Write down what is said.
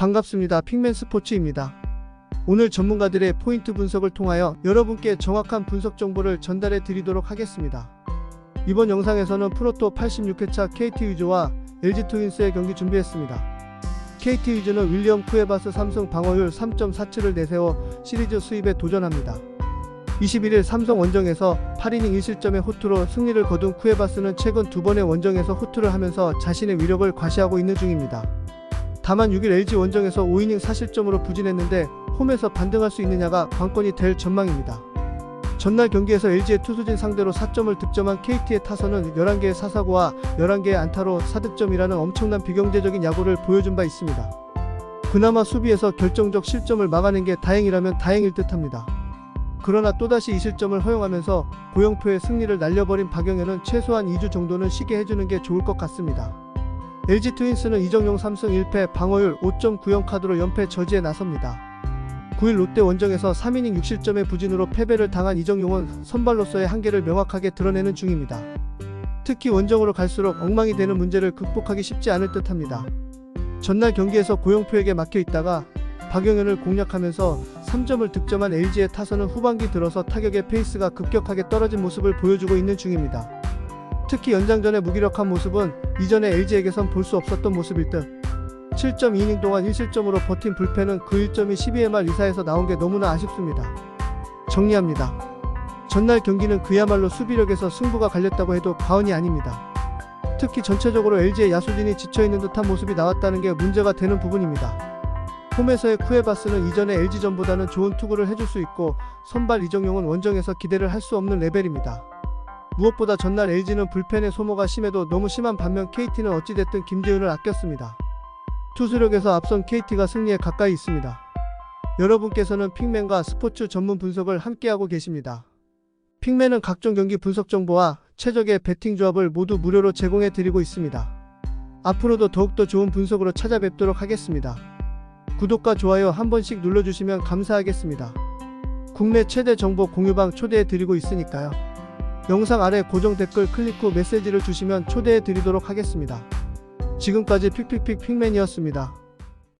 반갑습니다. 핑맨 스포츠입니다. 오늘 전문가들의 포인트 분석을 통하여 여러분께 정확한 분석 정보를 전달해 드리도록 하겠습니다. 이번 영상에서는 프로토 86회차 KT 위즈와 LG 트윈스의 경기 준비했습니다. KT 위즈는 윌리엄 쿠에바스 삼성 방어율 3.47을 내세워 시리즈 수입에 도전합니다. 21일 삼성 원정에서 8이닝 1실점의 호투로 승리를 거둔 쿠에바스는 최근 두 번의 원정에서 호투를 하면서 자신의 위력을 과시하고 있는 중입니다. 다만 6일 LG 원정에서 5이닝 4실점으로 부진했는데 홈에서 반등할 수 있느냐가 관건이 될 전망입니다. 전날 경기에서 LG의 투수진 상대로 4점을 득점한 KT의 타선은 11개의 사사구와 11개의 안타로 4득점이라는 엄청난 비경제적인 야구를 보여준 바 있습니다. 그나마 수비에서 결정적 실점을 막아낸 게 다행이라면 다행일 듯합니다. 그러나 또다시 이 실점을 허용하면서 고영표의 승리를 날려버린 박영현은 최소한 2주 정도는 쉬게 해주는 게 좋을 것 같습니다. LG 트윈스는 이정용 3승 1패 방어율 5.90 카드로 연패 저지에 나섭니다. 9일 롯데 원정에서 3이닝 6실점의 부진으로 패배를 당한 이정용은 선발로서의 한계를 명확하게 드러내는 중입니다. 특히 원정으로 갈수록 엉망이 되는 문제를 극복하기 쉽지 않을 듯합니다. 전날 경기에서 고영표에게 막혀 있다가 박영현을 공략하면서 3점을 득점한 LG의 타선은 후반기 들어서 타격의 페이스가 급격하게 떨어진 모습을 보여주고 있는 중입니다. 특히 연장전의 무기력한 모습은 이전에 LG에게선 볼 수 없었던 모습일 듯 7.2이닝 동안 1실점으로 버틴 불펜은 그 1점이 12회 말 이사에서 나온 게 너무나 아쉽습니다. 정리합니다. 전날 경기는 그야말로 수비력에서 승부가 갈렸다고 해도 과언이 아닙니다. 특히 전체적으로 LG의 야수진이 지쳐있는 듯한 모습이 나왔다는 게 문제가 되는 부분입니다. 홈에서의 쿠에바스는 이전의 LG전보다는 좋은 투구를 해줄 수 있고 선발 이정용은 원정에서 기대를 할 수 없는 레벨입니다. 무엇보다 전날 LG는 불펜의 소모가 심해도 너무 심한 반면 KT는 어찌됐든 김재훈을 아꼈습니다. 투수력에서 앞선 KT가 승리에 가까이 있습니다. 여러분께서는 핑맨과 스포츠 전문 분석을 함께하고 계십니다. 핑맨은 각종 경기 분석 정보와 최적의 배팅 조합을 모두 무료로 제공해 드리고 있습니다. 앞으로도 더욱더 좋은 분석으로 찾아뵙도록 하겠습니다. 구독과 좋아요 한 번씩 눌러주시면 감사하겠습니다. 국내 최대 정보 공유방 초대해 드리고 있으니까요. 영상 아래 고정 댓글 클릭 후 메시지를 주시면 초대해 드리도록 하겠습니다. 지금까지 픽픽픽 픽맨이었습니다.